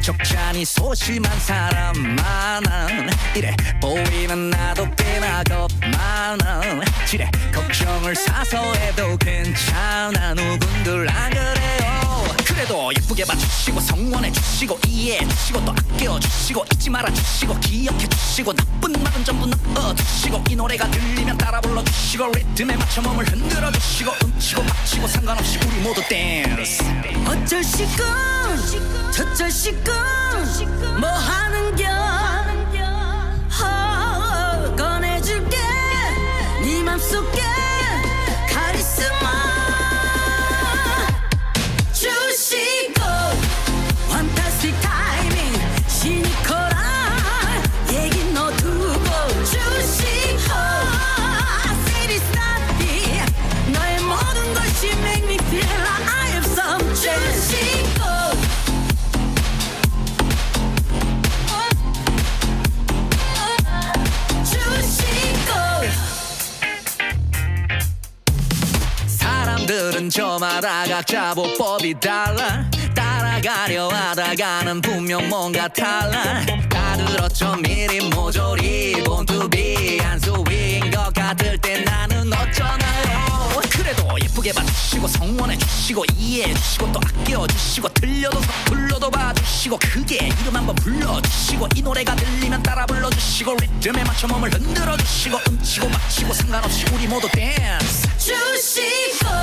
적잖이 소심한 사람 많아 이래 보이는 나도 꽤나 겁 많아 지레 걱정을 사서 해도 괜찮아. 누군들 안 그래요? 그래도 예쁘게 봐주시고 성원해 주시고 이해해 주시고 또 아껴 주시고 잊지 말아 주시고 기억해 주시고 나쁜 말은 전부 넣어 주시고 이 노래가 들리면 따라 불러 주시고 리듬에 맞춰 몸을 흔들어 주시고 음치고 박치고 상관없이 우리 모두 댄스. 어쩔 시건 저쩔 시건 뭐 하는겨 저마다 각자 보법이 달라. 따라가려 하다가는 분명 뭔가 달라. 다 들었죠 미리 모조리. 본투비 한수위인 것 같을 때 나는 어쩌나요? 그래도 예쁘게 봐주시고 성원해 주시고 이해해 주시고 또 아껴 주시고 들려도 불러도 봐주시고 크게 이름 한번 불러주시고 이 노래가 들리면 따라 불러주시고 리듬에 맞춰 몸을 흔들어 주시고 음치고 막치고 상관없이 우리 모두 댄스 주시고